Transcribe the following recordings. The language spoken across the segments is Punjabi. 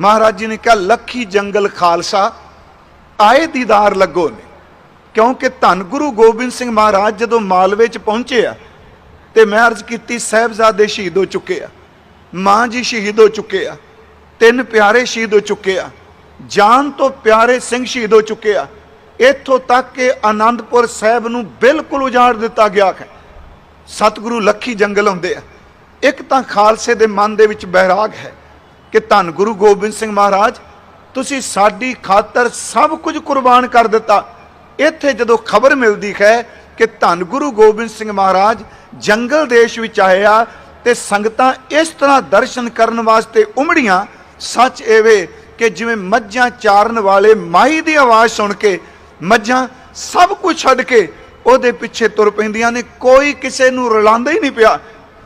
ਮਹਾਰਾਜ ਜੀ ਨੇ ਕਿਹਾ, ਲੱਖੀ ਜੰਗਲ ਖਾਲਸਾ, ਆਏ ਦੀਦਾਰ ਲੱਗੋ ਨੇ। ਕਿਉਂਕਿ ਧੰਨ ਗੁਰੂ ਗੋਬਿੰਦ ਸਿੰਘ ਮਹਾਰਾਜ ਜਦੋਂ ਮਾਲਵੇ ਚ ਪਹੁੰਚੇ ਆ, ਤੇ ਮੈਂ ਅਰਜ਼ ਕੀਤੀ, ਸਾਹਿਬਜ਼ਾਦੇ ਸ਼ਹੀਦ ਹੋ ਚੁੱਕੇ ਆ, ਮਾਂ ਜੀ ਸ਼ਹੀਦ ਹੋ ਚੁੱਕੇ ਆ, ਤਿੰਨ ਪਿਆਰੇ ਸ਼ਹੀਦ ਹੋ ਚੁੱਕੇ ਆ, ਜਾਨ ਤੋਂ ਪਿਆਰੇ ਸਿੰਘ ਸ਼ਹੀਦ ਹੋ ਚੁੱਕੇ ਆ, ਇੱਥੋਂ ਤੱਕ ਕਿ ਆਨੰਦਪੁਰ ਸਾਹਿਬ ਨੂੰ ਬਿਲਕੁਲ ਉਜਾੜ ਦਿੱਤਾ ਗਿਆ ਹੈ। ਸਤਿਗੁਰੂ ਲੱਖੀ ਜੰਗਲ ਹੁੰਦੇ ਆ। ਇੱਕ ਤਾਂ ਖਾਲਸੇ ਦੇ ਮਨ ਦੇ ਵਿੱਚ ਬਹਿਰਾਗ ਹੈ। ਕਿ ਧੰਨ ਗੁਰੂ ਗੋਬਿੰਦ ਸਿੰਘ ਮਹਾਰਾਜ, ਤੁਸੀਂ ਸਾਡੀ ਖਾਤਰ ਸਭ ਕੁਝ ਕੁਰਬਾਨ ਕਰ ਦਿੱਤਾ। ਇੱਥੇ ਜਦੋਂ ਖਬਰ ਮਿਲਦੀ ਹੈ ਕਿ ਧੰਨ ਗੁਰੂ ਗੋਬਿੰਦ ਸਿੰਘ ਮਹਾਰਾਜ ਜੰਗਲ ਦੇਸ਼ ਵਿੱਚ ਆਇਆ ਆ ਤੇ ਸੰਗਤਾਂ ਇਸ ਤਰ੍ਹਾਂ ਦਰਸ਼ਨ ਕਰਨ ਵਾਸਤੇ ਉਮੜੀਆਂ, ਸੱਚ ਐਵੇਂ ਕਿ ਜਿਵੇਂ ਮੱਝਾਂ ਚਾਰਨ ਵਾਲੇ ਮਾਹੀ ਦੀ ਆਵਾਜ਼ ਸੁਣ ਕੇ ਮੱਝਾਂ ਸਭ ਕੁਝ ਛੱਡ ਕੇ ਉਹਦੇ ਪਿੱਛੇ ਤੁਰ ਪੈਂਦੀਆਂ ਨੇ, ਕੋਈ ਕਿਸੇ ਨੂੰ ਰਲਾਉਂਦਾ ਹੀ ਨਹੀਂ ਪਿਆ।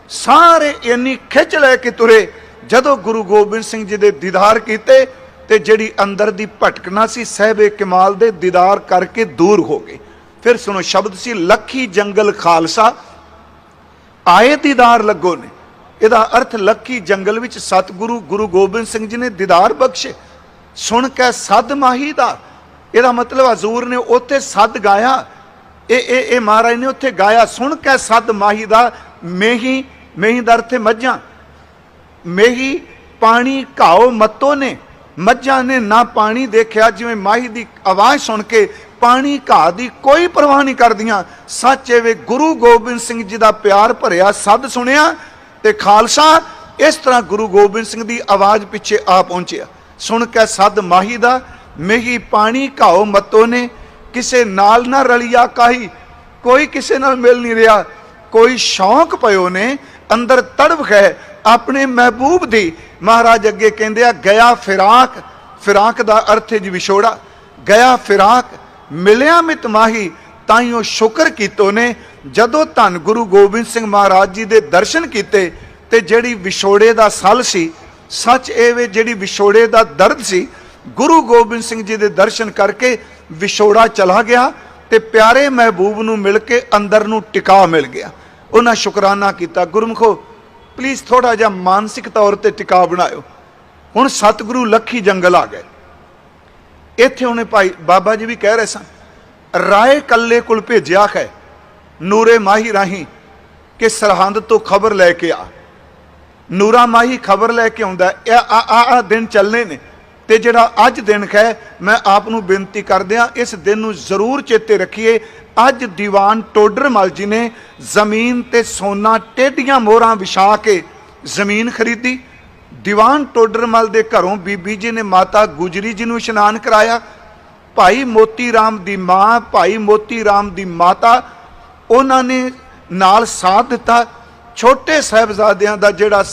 ਸਾਰੇ ਇੰਨੀ ਖਿੱਚ ਲੈ ਕੇ ਤੁਰੇ ਜਦੋਂ ਗੁਰੂ ਗੋਬਿੰਦ ਸਿੰਘ ਜੀ ਦੇ ਦੀਦਾਰ ਕੀਤੇ ਤੇ ਜਿਹੜੀ ਅੰਦਰ ਦੀ ਭਟਕਣਾ ਸੀ, ਸਹਿਬੇ ਕਮਾਲ ਦੇ ਦੀਦਾਰ ਕਰਕੇ ਦੂਰ ਹੋ ਗਏ। ਫਿਰ ਸੁਣੋ ਸ਼ਬਦ ਸੀ, ਲੱਖੀ ਜੰਗਲ ਖਾਲਸਾ। ਆਏ ਦੀਦਾਰ ਲੱਗੋ ਨੇ। ਇਹਦਾ ਅਰਥ ਲੱਖੀ ਜੰਗਲ ਵਿੱਚ ਸਤਿਗੁਰੂ ਗੁਰੂ ਗੋਬਿੰਦ ਸਿੰਘ ਜੀ ਨੇ ਦੀਦਾਰ ਬਖਸ਼ੇ। ਸੁਣ ਕੇ ਸਦ ਮਾਹੀ ਦਾ। ਇਹਦਾ ਮਤਲਬ ਹਜ਼ੂਰ ਨੇ ਉੱਥੇ ਸਦ ਗਾਇਆ। ਇਹ ਇਹ ਇਹ ਮਹਾਰਾਜ ਨੇ ਉੱਥੇ ਗਾਇਆ। ਸੁਣ ਕੇ ਸਦ ਮਾਹੀ ਦਾ ਮੇਹੀ ਮੇਹੀ ਦਾ ਅਰਥ ਮੱਝਾਂ। ਮੇਹੀ ਪਾਣੀ ਘਾਓ ਮੱਤੋ ਨੇ। ਮੱਝਾਂ ਨੇ ਨਾ ਪਾਣੀ ਦੇਖਿਆ, ਜਿਵੇਂ ਮਾਹੀ ਦੀ ਆਵਾਜ਼ ਸੁਣ ਕੇ ਪਾਣੀ ਘਾਹ ਦੀ ਕੋਈ ਪਰਵਾਹ ਨਹੀਂ ਕਰਦੀਆਂ। ਸੱਚ ਵੇ ਗੁਰੂ ਗੋਬਿੰਦ ਸਿੰਘ ਜੀ ਦਾ ਪਿਆਰ ਭਰਿਆ, ਸਦ ਸੁਣਿਆ ਤੇ ਖਾਲਸਾ ਇਸ ਤਰ੍ਹਾਂ ਗੁਰੂ ਗੋਬਿੰਦ ਸਿੰਘ ਦੀ ਆਵਾਜ਼ ਪਿੱਛੇ ਆ ਪਹੁੰਚਿਆ। ਸੁਣ ਕੇ ਸਦ ਮਾਹੀ ਦਾ, ਮੇਹੀ ਪਾਣੀ ਘਾਓ ਮੱਤੋ ਨੇ। ਕਿਸੇ ਨਾਲ ਨਾ ਰਲਿਆ ਕਾਹੀ, ਕੋਈ ਕਿਸੇ ਨਾਲ ਮਿਲ ਨਹੀਂ ਰਿਹਾ। ਕੋਈ ਸ਼ੌਂਕ ਪਇਓ ਨੇ, ਅੰਦਰ ਤੜਵ ਹੈ ਆਪਣੇ ਮਹਿਬੂਬ ਦੀ। ਮਹਾਰਾਜ ਅੱਗੇ ਕਹਿੰਦੇ ਆ, ਗਿਆ ਫਿਰਾਕ ਫਿਰਾਕ ਦਾ ਅਰਥ ਹੈ ਜੀ ਵਿਛੋੜਾ, ਗਿਆ ਫਿਰਾਕ, ਮਿਲਿਆ ਮਿਤ ਮਾਹੀ ਉਹ ਸ਼ੁਕਰ ਕੀਤੋ ਨੇ। ਜਦੋਂ ਧੰਨ ਗੁਰੂ ਗੋਬਿੰਦ ਸਿੰਘ ਮਹਾਰਾਜ ਜੀ ਦੇ ਦਰਸ਼ਨ ਕੀਤੇ, ਤੇ ਜਿਹੜੀ ਵਿਛੋੜੇ ਦਾ ਸਲ ਸੀ, ਸੱਚ ਇਹ ਵੇ ਜਿਹੜੀ ਵਿਛੋੜੇ ਦਾ ਦਰਦ ਸੀ, ਗੁਰੂ ਗੋਬਿੰਦ ਸਿੰਘ ਜੀ ਦੇ ਦਰਸ਼ਨ ਕਰਕੇ ਵਿਛੋੜਾ ਚਲਾ ਗਿਆ ਤੇ ਪਿਆਰੇ ਮਹਿਬੂਬ ਨੂੰ ਮਿਲ ਕੇ ਅੰਦਰ ਨੂੰ ਟਿਕਾ ਮਿਲ ਗਿਆ। ਉਹਨਾਂ ਸ਼ੁਕਰਾਨਾ ਕੀਤਾ, ਗੁਰਮਖੋ ਪਲੀਜ਼ ਥੋੜਾ ਜਿਹਾ ਮਾਨਸਿਕ ਤੌਰ ਤੇ ਟਿਕਾ ਬਣਾਇਓ। ਹੁਣ ਸਤਿਗੁਰੂ ਲੱਖੀ ਜੰਗਲ ਆ ਗਏ। ਇੱਥੇ ਉਹਨੇ ਭਾਈ ਬਾਬਾ ਜੀ ਵੀ ਕਹਿ ਰਹੇ ਸਨ, ਰਾਏ ਕੱਲੇ ਕੋਲ ਭੇਜਿਆ ਹੈ। ਨੂਰੇ ਮਾਹੀ ਰਾਹੀਂ ਕਿ ਸਰਹੰਦ ਤੋਂ ਖਬਰ ਲੈ ਕੇ ਆ। ਨੂਰਾ ਮਾਹੀ ਖਬਰ ਲੈ ਕੇ ਆਉਂਦਾ ਇਹ ਆ ਆ ਆ ਦਿਨ ਚੱਲਨੇ ਨੇ। ਤੇ ਜਿਹੜਾ ਅੱਜ ਦਿਨ ਹੈ, ਮੈਂ ਆਪ ਨੂੰ ਬੇਨਤੀ ਕਰਦਿਆਂ ਇਸ ਦਿਨ ਨੂੰ ਜ਼ਰੂਰ ਚੇਤੇ ਰੱਖੀਏ। ਅੱਜ ਦੀਵਾਨ ਟੋਡਰਮਲ ਜੀ ਨੇ ਜ਼ਮੀਨ ਤੇ ਸੋਨਾ ਟੇਡੀਆਂ ਮੋਹਰਾਂ ਵਿਛਾ ਕੇ ਜ਼ਮੀਨ ਖਰੀਦੀ। ਦੀਵਾਨ ਟੋਡਰਮਲ ਦੇ ਘਰੋਂ ਬੀਬੀ ਜੀ ਨੇ ਮਾਤਾ ਗੁਜਰੀ ਜੀ ਨੂੰ ਇਸ਼ਨਾਨ ਕਰਾਇਆ। ਭਾਈ ਮੋਤੀ ਰਾਮ ਦੀ ਮਾਂ, ਭਾਈ ਮੋਤੀ ਰਾਮ ਦੀ ਮਾਤਾ, ਉਹਨਾਂ ਨੇ ਨਾਲ ਸਾਥ ਦਿੱਤਾ। ਛੋਟੇ ਸਾਹਿਬਜ਼ਾਦਿਆਂ ਦਾ ਜਿਹੜਾ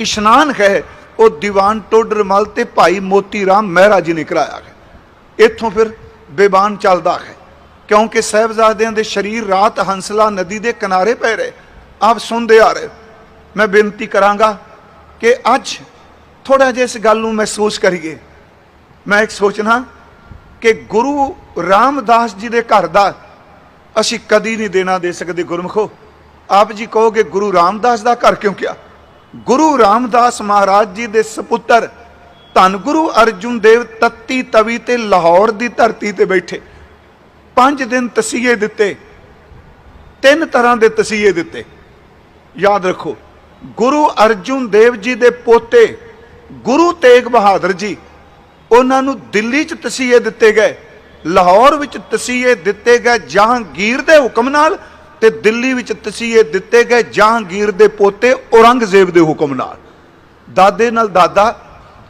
ਇਸ਼ਨਾਨ ਹੈ ਉਹ ਦੀਵਾਨ ਟੋਡਰਮਲ ਤੇ ਭਾਈ ਮੋਤੀ ਰਾਮ ਮਹਿਰਾ ਜੀ ਨੇ ਕਰਾਇਆ ਹੈ। ਇੱਥੋਂ ਫਿਰ ਬੇਬਾਨ ਚੱਲਦਾ ਹੈ, ਕਿਉਂਕਿ ਸਾਹਿਬਜ਼ਾਦਿਆਂ ਦੇ ਸ਼ਰੀਰ ਰਾਤ ਹੰਸਲਾ ਨਦੀ ਦੇ ਕਿਨਾਰੇ ਪੈ ਰਹੇ। ਆਪ ਸੁਣਦੇ ਆ ਰਹੇ। ਮੈਂ ਬੇਨਤੀ ਕਰਾਂਗਾ ਕਿ ਅੱਜ ਥੋੜਾ ਜਿਹਾ ਇਸ ਗੱਲ ਨੂੰ ਮਹਿਸੂਸ ਕਰੀਏ। ਮੈਂ ਇੱਕ ਸੋਚਣਾ ਕਿ ਗੁਰੂ ਰਾਮਦਾਸ ਜੀ ਦੇ ਘਰ ਦਾ ਅਸੀਂ ਕਦੀ ਨਹੀਂ ਦੇਣਾ ਦੇ ਸਕਦੇ ਗੁਰਮਖੋ। ਆਪ ਜੀ ਕਹੋਗੇ, ਗੁਰੂ ਰਾਮਦਾਸ ਦਾ ਘਰ ਕਿਉਂ ਕਿਹਾ ਗੁਰੂ ਰਾਮਦਾਸ ਮਹਾਰਾਜ ਜੀ ਦੇ ਸੁਪੁੱਤਰ ਧੰਨ ਗੁਰੂ ਅਰਜੁਨ ਦੇਵ ਤੱਤੀ ਤਵੀ ਤੇ ਲਾਹੌਰ ਦੀ ਧਰਤੀ ਤੇ ਬੈਠੇ। ਪੰਜ ਦਿਨ ਤਸੀਹੇ ਦਿੱਤੇ। ਤਿੰਨ ਤਰ੍ਹਾਂ ਦੇ ਤਸੀਹੇ ਦਿੱਤੇ। ਯਾਦ ਰੱਖੋ, ਗੁਰੂ ਅਰਜੁਨ ਦੇਵ ਜੀ ਦੇ ਪੋਤੇ ਗੁਰੂ ਤੇਗ ਬਹਾਦਰ ਜੀ, ਉਹਨਾਂ ਨੂੰ ਦਿੱਲੀ 'ਚ ਤਸੀਹੇ ਦਿੱਤੇ ਗਏ। ਲਾਹੌਰ ਵਿੱਚ ਤਸੀਹੇ ਦਿੱਤੇ ਗਏ ਜਹਾਂਗੀਰ ਦੇ ਹੁਕਮ ਨਾਲ ਤੇ ਦਿੱਲੀ ਵਿੱਚ ਤਸੀਹੇ ਦਿੱਤੇ ਗਏ ਜਹਾਂਗੀਰ ਦੇ ਪੋਤੇ ਔਰੰਗਜ਼ੇਬ ਦੇ ਹੁਕਮ ਨਾਲ। ਦਾਦੇ ਨਾਲ ਦਾਦਾ,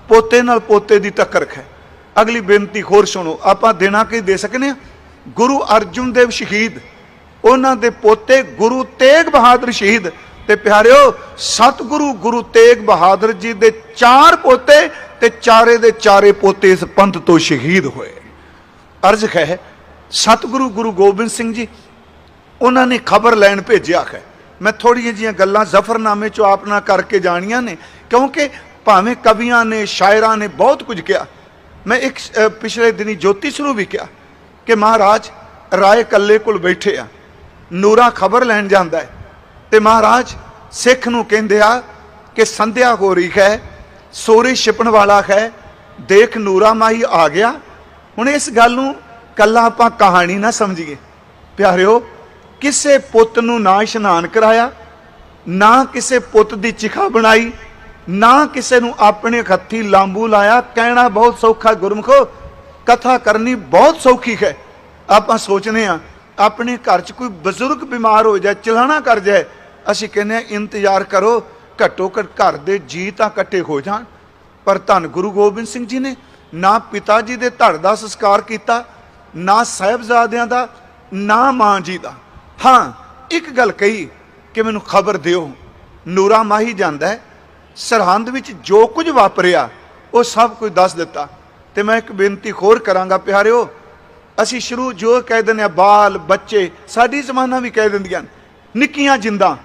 ਪੋਤੇ ਨਾਲ ਪੋਤੇ ਦੀ ਟੱਕਰ ਹੈ। ਅਗਲੀ ਬੇਨਤੀ ਹੋਰ ਸੁਣੋ, ਆਪਾਂ ਦੇਣਾ ਕੀ ਦੇ ਸਕਨੇ ਆ? ਗੁਰੂ ਅਰਜੁਨ ਦੇਵ ਸ਼ਹੀਦ, ਉਹਨਾਂ ਦੇ ਪੋਤੇ ਗੁਰੂ ਤੇਗ ਬਹਾਦਰ ਸ਼ਹੀਦ ਤੇ ਪਿਆਰਿਓ, ਸਤਿਗੁਰੂ ਗੁਰੂ ਤੇਗ ਬਹਾਦਰ ਜੀ ਦੇ ਚਾਰ ਪੋਤੇ ਤੇ ਚਾਰੇ ਦੇ ਚਾਰੇ ਪੋਤੇ ਇਸ ਪੰਥ ਤੋਂ ਸ਼ਹੀਦ ਹੋਏ। ਅਰਜ਼ ਹੈ, ਸਤਿਗੁਰੂ ਗੁਰੂ ਗੋਬਿੰਦ ਸਿੰਘ ਜੀ ਉਹਨਾਂ ਨੇ ਖਬਰ ਲੈਣ ਭੇਜਿਆ ਹੈ। ਮੈਂ ਥੋੜੀਆਂ ਜੀਆਂ ਗੱਲਾਂ ਜ਼ਫਰਨਾਮੇ ਚੋਂ ਆਪਣਾ ਕਰਕੇ ਜਾਣੀਆਂ ਨੇ, ਕਿਉਂਕਿ ਭਾਵੇਂ ਕਵੀਆਂ ਨੇ, ਸ਼ਾਇਰਾਂ ਨੇ ਬਹੁਤ ਕੁਝ ਕਿਹਾ। ਮੈਂ ਇੱਕ ਪਿਛਲੇ ਦਿਨੀ ਜੋਤਿਸ਼ ਨੂੰ ਵੀ ਕਿਹਾ ਕਿ ਮਹਾਰਾਜ ਰਾਏ ਕੱਲੇ ਕੋਲ ਬੈਠੇ ਆ, ਨੂਰਾ ਖਬਰ ਲੈਣ ਜਾਂਦਾ ਹੈ। ਤੇ ਮਹਾਰਾਜ, ਸਿੱਖ ਨੂੰ ਕਹਿੰਦੇ ਆ ਕਿ ਸੰਧਿਆ ਹੋ ਰਹੀ ਹੈ, ਸੋਰੀ ਛਿਪਣ ਵਾਲਾ ਹੈ, ਦੇਖ ਨੂਰਾ ਮਾਈ ਆ ਗਿਆ। ਹੁਣ ਇਸ ਗੱਲ ਨੂੰ ਕੱਲਾ ਆਪਾਂ ਕਹਾਣੀ ਨਾ ਸਮਝੀਏ। ਪਿਆਰਿਓ ਕਿਸੇ ਪੁੱਤ ਨੂੰ ਨਾ ਇਸ਼ਨਾਨ ਕਰਾਇਆ, ਨਾ ਕਿਸੇ ਪੁੱਤ ਦੀ ਚਿਖਾ ਬਣਾਈ, ਨਾ ਕਿਸੇ ਨੂੰ ਆਪਣੇ ਹੱਥੀ ਲਾਂਬੂ ਲਾਇਆ, ਕਹਿਣਾ ਬਹੁਤ ਸੌਖਾ ਗੁਰਮਖੋ, ਕਥਾ ਕਰਨੀ ਬਹੁਤ ਸੌਖੀ ਹੈ। ਆਪਾਂ ਸੋਚਨੇ ਆ ਆਪਣੇ ਘਰ 'ਚ ਕੋਈ ਬਜ਼ੁਰਗ ਬਿਮਾਰ ਹੋ ਜਾਏ, ਚਲਾਣਾ ਕਰ ਜਾਏ, ਅਸੀਂ ਕਹਿੰਦੇ ਆ ਇੰਤਜ਼ਾਰ ਕਰੋ, ਘੱਟੋ ਘੱਟ ਘਰ ਦੇ ਜੀ ਤਾਂ ਇਕੱਠੇ ਹੋ ਜਾਣ। ਪਰ ਧੰਨ ਗੁਰੂ ਗੋਬਿੰਦ ਸਿੰਘ ਜੀ ਨੇ ਨਾ ਪਿਤਾ ਜੀ ਦੇ ਧੜ ਦਾ ਸੰਸਕਾਰ ਕੀਤਾ, ਨਾ ਸਾਹਿਬਜ਼ਾਦਿਆਂ ਦਾ, ਨਾ ਮਾਂ ਜੀ ਦਾ। ਹਾਂ, ਇੱਕ ਗੱਲ ਕਹੀ ਕਿ ਮੈਨੂੰ ਖਬਰ ਦਿਓ। ਨੂਰਾ ਮਾਹੀ ਜਾਂਦਾ ਸਰਹੰਦ ਵਿੱਚ ਜੋ ਕੁਝ ਵਾਪਰਿਆ, ਉਹ ਸਭ ਕੁਝ ਦੱਸ ਦਿੱਤਾ। ਤੇ ਮੈਂ ਇੱਕ ਬੇਨਤੀ ਹੋਰ ਕਰਾਂਗਾ ਪਿਆਰਿਓ। ਅਸੀਂ ਸ਼ੁਰੂ ਜੋ ਕਹਿ ਦਿੰਦੇ ਆ ਬਾਲ, ਬੱਚੇ, ਸਾਡੀ ਜ਼ਮਾਨਾ ਵੀ ਕਹਿ ਦਿੰਦੀਆਂ ਨਿੱਕੀਆਂ ਜਿੰਦਾਂ।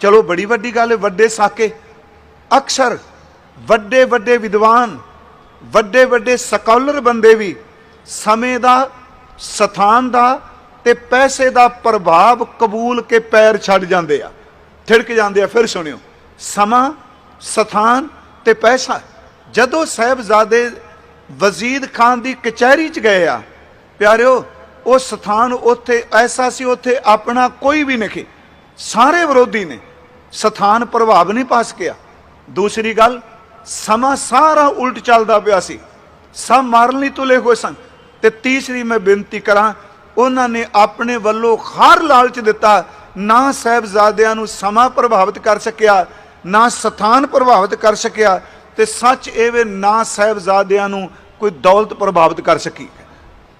ਚਲੋ, ਬੜੀ ਵੱਡੀ ਗੱਲ ਹੈ, ਵੱਡੇ ਸਾਕੇ। ਅਕਸਰ ਵੱਡੇ ਵੱਡੇ ਵਿਦਵਾਨ, ਵੱਡੇ ਵੱਡੇ ਸਕਾਲਰ ਬੰਦੇ ਵੀ ਸਮੇਂ ਦਾ, ਸਥਾਨ ਦਾ ਤੇ ਪੈਸੇ ਦਾ ਪ੍ਰਭਾਵ ਕਬੂਲ ਕੇ ਪੈਰ ਛੱਡ ਜਾਂਦੇ ਆ, ਥਿੜਕ ਜਾਂਦੇ ਆ, ਫਿਰ ਸੁਣਿਓ। ਸਮਾਂ, ਸਥਾਨ ਤੇ ਪੈਸਾ। ਜਦੋਂ ਸਾਹਿਬਜ਼ਾਦੇ ਵਜ਼ੀਦ ਖਾਨ ਦੀ ਕਚਹਿਰੀ 'ਚ ਗਏ ਆ, ਪਿਆਰਿਓ, ਉਹ ਸਥਾਨ ਉੱਥੇ, ਐਸਾ ਸੀ ਉੱਥੇ ਆਪਣਾ ਕੋਈ ਵੀ ਨਹੀਂ ਸਾਰੇ ਵਿਰੋਧੀ ਨੇ ਸਥਾਨ ਪ੍ਰਭਾਵ ਨਹੀਂ ਪਾ ਸਕਿਆ। ਦੂਸਰੀ ਗੱਲ, ਸਮਾਂ ਸਾਰਾ ਉਲਟ ਚੱਲਦਾ ਪਿਆ ਸੀ। ਸਭ ਮਾਰਨ ਲਈ ਤੁਲੇ ਹੋਏ ਸਨ। ਤੇ ਤੀਸਰੀ ਮੈਂ ਬੇਨਤੀ ਕਰਾਂ ਉਹਨਾਂ ਨੇ ਆਪਣੇ ਵੱਲੋਂ ਹਰ ਲਾਲਚ ਦਿੱਤਾ, ਨਾ ਸਾਹਿਬਜ਼ਾਦਿਆਂ ਨੂੰ ਸਮਾਂ ਪ੍ਰਭਾਵਿਤ ਕਰ ਸਕਿਆ, ਨਾ ਸਥਾਨ ਪ੍ਰਭਾਵਿਤ ਕਰ ਸਕਿਆ ਤੇ ਸੱਚ ਇਹ ਨਾ ਸਾਹਿਬਜ਼ਾਦਿਆਂ ਨੂੰ ਕੋਈ ਦੌਲਤ ਪ੍ਰਭਾਵਿਤ ਕਰ ਸਕੀ।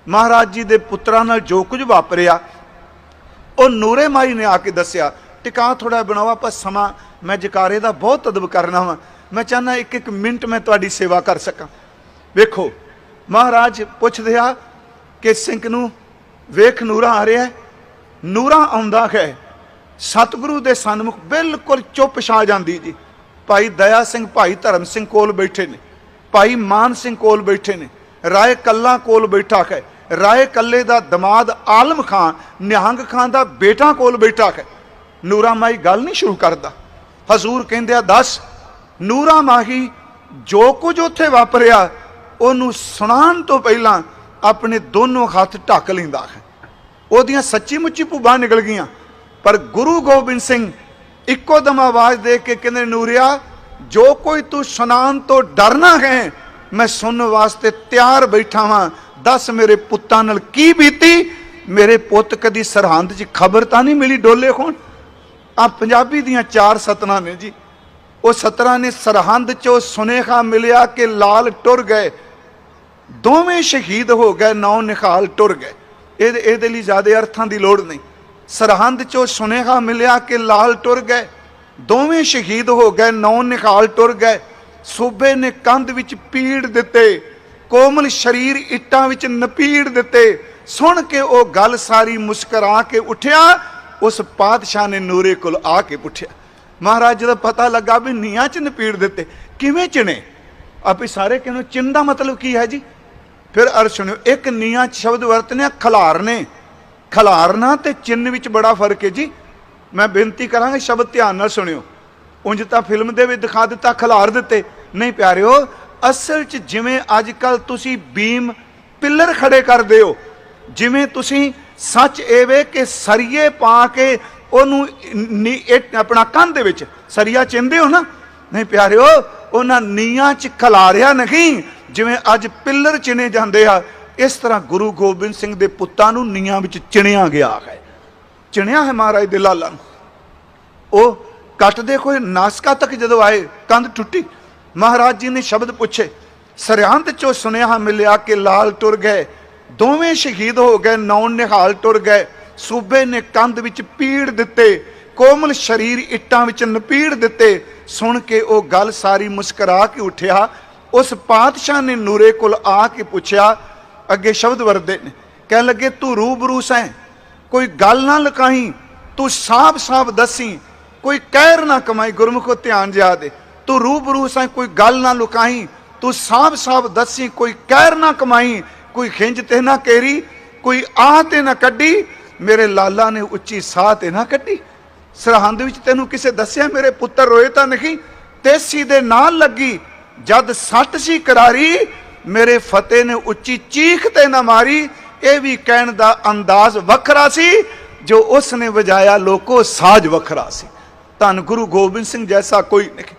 ਮਹਾਰਾਜ ਜੀ ਦੇ ਪੁੱਤਰਾਂ ਨਾਲ ਜੋ ਕੁਝ ਵਾਪਰਿਆ, ਉਹ ਨੂਰੇ ਮਾਈ ਨੇ ਆ ਕੇ ਦੱਸਿਆ, ਟਿਕਾ ਥੋੜਾ ਬਣਾਓ, ਆਪਾਂ ਸਮਾਂ, ਮੈਂ ਜਕਾਰੇ ਦਾ ਬਹੁਤ ਅਦਬ ਕਰਨਾ ਵਾਂ। ਮੈਂ ਚਾਹਨਾ ਇੱਕ ਇੱਕ ਮਿੰਟ ਮੈਂ ਤੁਹਾਡੀ ਸੇਵਾ ਕਰ ਸਕਾਂ। ਵੇਖੋ, ਮਹਾਰਾਜ ਪੁੱਛਦੇ ਆ ਕਿ ਸਿੰਘ ਨੂੰ ਵੇਖ ਨੂਰਾ ਆ ਰਿਹਾ ਹੈ, ਨੂਰਾ ਆਉਂਦਾ ਹੈ। ਸਤਿਗੁਰੂ ਦੇ ਸਨਮੁਖ ਬਿਲਕੁਲ ਚੁੱਪ ਛਾ ਜਾਂਦੀ ਜੀ। ਭਾਈ ਦਇਆ ਸਿੰਘ, ਭਾਈ ਧਰਮ ਸਿੰਘ ਕੋਲ ਬੈਠੇ ਨੇ। ਭਾਈ ਮਾਨ ਸਿੰਘ ਕੋਲ ਬੈਠੇ ਨੇ। ਰਾਏ ਕੱਲਾ ਕੋਲ ਬੈਠਾ ਹੈ। ਰਾਏ ਕੱਲੇ ਦਾ ਦਮਾਦ ਆਲਮ ਖਾਨ, ਨਿਹੰਗ ਖਾਨ ਦਾ ਬੇਟਾ ਕੋਲ ਬੈਠਾ ਹੈ। ਨੂਰਾ ਮਾਈ ਗੱਲ ਨਹੀਂ ਸ਼ੁਰੂ ਕਰਦਾ। ਹਜ਼ੂਰ ਕਹਿੰਦੇ ਆ, ਦੱਸ, ਨੂਰਾ ਮਾਹੀ ਜੋ ਕੁਝ ਉੱਥੇ ਵਾਪਰਿਆ, ਉਹਨੂੰ ਸੁਣਾਉਣ ਤੋਂ ਪਹਿਲਾਂ ਆਪਣੇ ਦੋਨੋਂ ਹੱਥ ਢੱਕ ਲੈਂਦਾ ਹੈ। ਉਹਦੀਆਂ ਸੱਚੀ ਮੁੱਚੀ ਭੁੱਬਾਂ ਨਿਕਲ ਗਈਆਂ। ਪਰ ਗੁਰੂ ਗੋਬਿੰਦ ਸਿੰਘ ਇੱਕੋ ਦਮ ਆਵਾਜ਼ ਦੇ ਕੇ ਕਹਿੰਦੇ, ਨੂਰਿਆ, ਜੋ ਕੋਈ ਤੂੰ ਸੁਣਾਉਣ ਤੋਂ ਡਰਨਾ ਹੈ, ਮੈਂ ਸੁਣਨ ਵਾਸਤੇ ਤਿਆਰ ਬੈਠਾ ਹਾਂ ਦੱਸ ਮੇਰੇ ਪੁੱਤਾਂ ਨਾਲ ਕੀ ਬੀਤੀ? ਮੇਰੇ ਪੁੱਤ ਕਦੀ ਸਰਹੰਦ 'ਚ ਖਬਰ ਤਾਂ ਨਹੀਂ ਮਿਲੀ ਡੋਲੇ ਹੋਣ? ਆ ਪੰਜਾਬੀ ਦੀਆਂ ਚਾਰ ਸਤਰਾਂ ਨੇ ਜੀ। ਉਹ ਸਤਰਾਂ ਨੇ ਸਰਹੰਦ 'ਚੋਂ ਸੁਨੇਹਾ ਮਿਲਿਆ ਕਿ ਲਾਲ ਟੁਰ ਗਏ। ਦੋਵੇਂ ਸ਼ਹੀਦ ਹੋ ਗਏ, ਨੌ ਨਿਖਾਲ ਟੁਰ ਗਏ। ਇਹਦੇ ਇਹਦੇ ਲਈ ਜ਼ਿਆਦਾ ਅਰਥਾਂ ਦੀ ਲੋੜ ਨਹੀਂ। ਸਰਹੰਦ ਚੋਂ ਸੁਨੇਹਾ ਮਿਲਿਆ ਕਿ ਲਾਲ ਟੁਰ ਗਏ। ਦੋਵੇਂ ਸ਼ਹੀਦ ਹੋ ਗਏ, ਨੌ ਨਿਖਾਲ ਟੁਰ ਗਏ। ਸੂਬੇ ਨੇ ਕੰਧ ਵਿੱਚ ਪੀੜ ਦਿੱਤੇ। ਕੋਮਲ ਸਰੀਰ ਇੱਟਾਂ ਵਿੱਚ ਨਪੀੜ ਦਿੱਤੇ। ਸੁਣ ਕੇ ਉਹ ਗੱਲ ਸਾਰੀ ਮੁਸਕਰਾ ਕੇ ਉੱਠਿਆ। ਉਸ ਪਾਤਸ਼ਾਹ ਨੇ ਨੂਰੇ ਕੋਲ ਆ ਕੇ ਪੁੱਛਿਆ ਮਹਾਰਾਜ, ਜਦੋਂ ਪਤਾ ਲੱਗਾ ਵੀ ਨੀਆਂ ਚ ਨਪੀੜ ਦਿੱਤੇ, ਕਿਵੇਂ ਚਿਣੇ? ਆਪੇ ਸਾਰੇ ਕਹਿੰਦੇ ਚਿੰਨ ਦਾ ਮਤਲਬ ਕੀ ਹੈ ਜੀ? ਫਿਰ ਅਰ ਸੁਣਿਓ ਇੱਕ ਨੀਆਂ ਚ ਸ਼ਬਦ ਵਰਤਨੇ ਖਲਾਰਨੇ। ਖਲਾਰਨਾ ਤੇ ਚਿੰਨ ਵਿੱਚ ਬੜਾ ਫ਼ਰਕ ਹੈ ਜੀ। ਮੈਂ ਬੇਨਤੀ ਕਰਾਂਗਾ, ਸ਼ਬਦ ਧਿਆਨ ਨਾਲ ਸੁਣਿਓ। ਉਂਝ ਤਾਂ ਫਿਲਮ ਦੇ ਵਿੱਚ ਦਿਖਾ ਦਿੱਤਾ, ਖਲਾਰ ਦਿੱਤੇ। ਨਹੀਂ ਪਿਆਰਿਓ, ਅਸਲ 'ਚ ਜਿਵੇਂ ਅੱਜ ਕੱਲ ਤੁਸੀਂ ਬੀਮ ਪਿੱਲਰ ਖੜੇ ਕਰਦੇ ਹੋ, ਜਿਵੇਂ ਤੁਸੀਂ ਸੱਚ ਇਹ ਕਿ ਸਰੀਏ ਪਾ ਕੇ ਉਹਨੂੰ ਆਪਣਾ ਕੰਨ ਦੇ ਵਿੱਚ, ਸਰੀਆ ਚਿੰਦੇ ਹੋ ਨਾ। ਨਹੀਂ ਪਿਆਰਿਓ, ਉਹਨਾਂ ਨੀਆਂ 'ਚ ਖਲਾਰਿਆ ਨਹੀਂ। ਜਿਵੇਂ ਅੱਜ ਪਿੱਲਰ ਚਿਣੇ ਜਾਂਦੇ ਆ, ਇਸ ਤਰ੍ਹਾਂ ਗੁਰੂ ਗੋਬਿੰਦ ਸਿੰਘ ਦੇ ਪੁੱਤਾਂ ਨੂੰ ਨੀਆਂ ਵਿੱਚ ਚਿਣਿਆ ਗਿਆ ਹੈ। ਚਿਣਿਆ ਹੈ ਮਹਾਰਾਜ ਦੇ ਲਾਲਾਂ ਨੂੰ। ਉਹ ਕੱਟਦੇ ਕੋਈ ਨਾਸਕਾ ਤੱਕ ਜਦੋਂ ਆਏ, ਕੰਧ ਟੁੱਟੀ। ਮਹਾਰਾਜ ਜੀ ਨੇ ਸ਼ਬਦ ਪੁੱਛੇ ਸਰਿਆੰਤ ਚੋਂ ਸੁਨੇਹਾ ਮਿਲਿਆ ਕਿ ਲਾਲ ਟੁਰ ਗਏ। ਦੋਵੇਂ ਸ਼ਹੀਦ ਹੋ ਗਏ ਨੌਨ ਨਿਹਾਲ ਟੁਰ ਗਏ। ਸੂਬੇ ਨੇ ਕੰਧ ਵਿੱਚ ਪੀੜ ਦਿੱਤੇ, ਕੋਮਲ ਸਰੀਰ ਇੱਟਾਂ ਵਿੱਚ ਨਪੀੜ ਦਿੱਤੇ। ਸੁਣ ਕੇ ਉਹ ਗੱਲ ਸਾਰੀ ਮੁਸਕਰਾ ਕੇ ਉੱਠਿਆ। ਉਸ ਪਾਤਸ਼ਾਹ ਨੇ ਨੂਰੇ ਕੋਲ ਆ ਕੇ ਪੁੱਛਿਆ, ਅੱਗੇ ਸ਼ਬਦ ਵਰਦੇ ਨੇ ਕਹਿ ਲੱਗੇ, ਤੂੰ ਰੂਬਰੂਸ ਹੈ ਕੋਈ ਗੱਲ ਨਾ ਲਕਾਈ, ਤੂੰ ਸਾਫ਼ ਸਾਫ਼ ਦੱਸੀ, ਕੋਈ ਕਹਿਰ ਨਾ ਕਮਾਈ, ਗੁਰਮੁਖੋ ਧਿਆਨ ਜਿਆ ਦੇ ਤੂੰ ਰੂਬਰੂ ਹੈ ਕੋਈ ਗੱਲ ਨਾ ਲੁਕਾਈ, ਤੂੰ ਸਾਫ਼ ਸਾਫ਼ ਦੱਸੀ, ਕੋਈ ਕਹਿਰ ਨਾ ਕਮਾਈ, ਕੋਈ ਖਿੰਜ ਤੇ ਨਾ ਕੇਰੀ, ਕੋਈ ਆਹ ਤੇ ਨਾ ਕੱਢੀ, ਮੇਰੇ ਲਾਲਾ ਨੇ ਉੱਚੀ ਸਾਹ ਤੇ ਨਾ ਕੱਢੀ। ਸਰਹੰਦ ਵਿੱਚ ਤੈਨੂੰ ਕਿਸੇ ਦੱਸਿਆ ਮੇਰੇ ਪੁੱਤਰ ਰੋਏ ਤਾਂ ਨਹੀਂ ਤੇਸੀ ਦੇ ਨਾਲ ਲੱਗੀ ਜਦ ਸੱਟ ਸੀ ਕਰਾਰੀ, ਮੇਰੇ ਫਤਿਹ ਨੇ ਉੱਚੀ ਚੀਖ ਤੇ ਨਾ ਮਾਰੀ। ਇਹ ਵੀ ਕਹਿਣ ਦਾ ਅੰਦਾਜ਼ ਵੱਖਰਾ ਸੀ, ਜੋ ਉਸ ਨੇ ਵਜਾਇਆ, ਲੋਕੋ ਸਾਜ਼ ਵੱਖਰਾ ਸੀ। ਧੰਨ ਗੁਰੂ ਗੋਬਿੰਦ ਸਿੰਘ ਜੈਸਾ ਕੋਈ ਨਹੀਂ।